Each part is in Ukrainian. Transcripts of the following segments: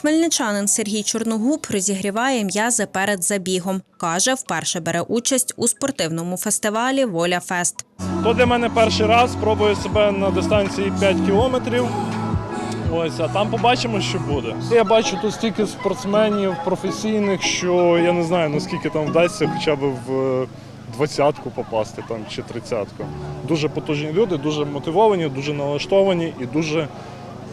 Хмельничанин Сергій Чорногуб розігріває м'язи перед забігом. Каже, вперше бере участь у спортивному фестивалі Воля Фест. То для мене перший раз спробую себе на дистанції 5 кілометрів. Ось, а там побачимо, що буде. Я бачу тут стільки спортсменів професійних, що я не знаю, наскільки там вдасться хоча б в е, двадцятку попасти там, чи тридцятку. Дуже потужні люди, дуже мотивовані, дуже налаштовані і дуже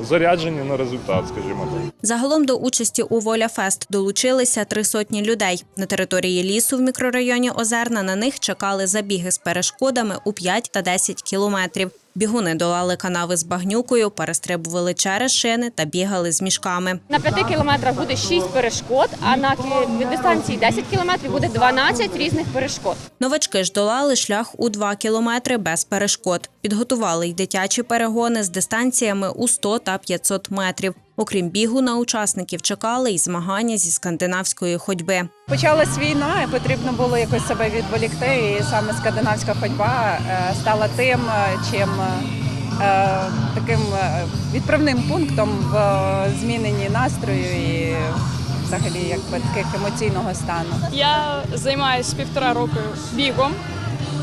заряджені на результат, скажімо так. Загалом до участі у Воля Фест долучилися три сотні людей. На території лісу в мікрорайоні Озерна на них чекали забіги з перешкодами у 5 та 10 кілометрів. Бігуни долали канави з багнюкою, перестрибували через шини та бігали з мішками. На 5 кілометрах буде 6 перешкод, а на кі- дистанції 10 кілометрів буде 12 різних перешкод. Новачки ж долали шлях у 2 кілометри без перешкод. Підготували й дитячі перегони з дистанціями у 100 та 500 метрів. Окрім бігу, на учасників чекали й змагання зі скандинавської ходьби. Почалась війна, і потрібно було якось себе відволікти. І саме скандинавська ходьба е, стала тим, е, чим е, таким відправним пунктом в зміненні настрою і взагалі якби таких емоційного стану. Я займаюся півтора року бігом,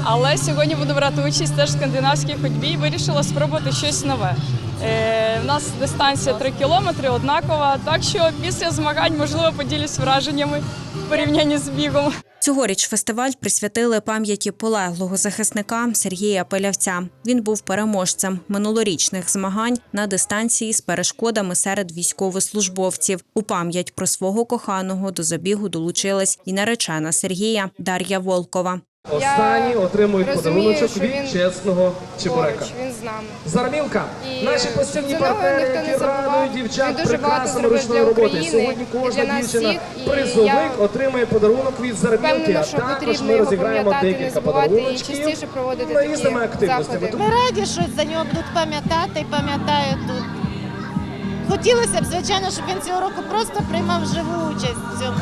але сьогодні буду брати участь теж в скандинавській ходьбі і вирішила спробувати щось нове. Е, у нас дистанція 3 кілометри, однакова, так що після змагань можливо поділюсь враженнями в порівнянні з бігом. Цьогоріч фестиваль присвятили пам'яті полеглого захисника Сергія Пилявця. Він був переможцем минулорічних змагань на дистанції з перешкодами серед військовослужбовців. У пам'ять про свого коханого до забігу долучилась і наречена Сергія Дар'я Волкова. Останні отримують подаруночок від він чесного чебурека. Він з нами. Зарамілка, І наші постійні партнери, які радують дівчат прекрасною зробив ручної роботи. Сьогодні кожна дівчина всіх, призовик я отримує подарунок від. Впевнена, А також ми розіграємо декілька забувати і частіше проводити такі різними активностями. Ми раді, що за нього будуть пам'ятати і пам'ятають тут. Хотілося б, звичайно, щоб він цього року просто приймав живу участь в цьому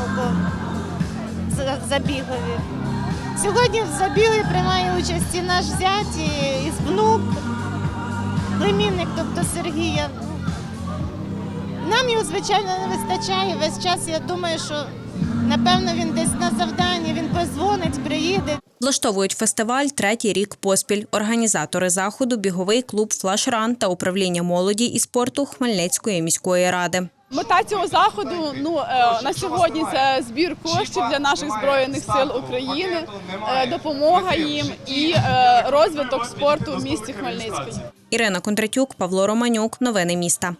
забігові. Сьогодні в забігові приймає участь і наш зять, і, і внук, племінник, тобто Сергія. Нам його, звичайно, не вистачає. Весь час я думаю, що напевно він десь на завданні, він позвонить, приїде. Влаштовують фестиваль третій рік поспіль. Організатори заходу біговий клуб Флашран та управління молоді і спорту Хмельницької міської ради. Мета цього заходу ну е, на сьогодні це збір коштів для наших збройних сил України, е, допомога їм і е, розвиток спорту в місті Хмельницький. Ірина Кондратюк, Павло Романюк. Новини міста.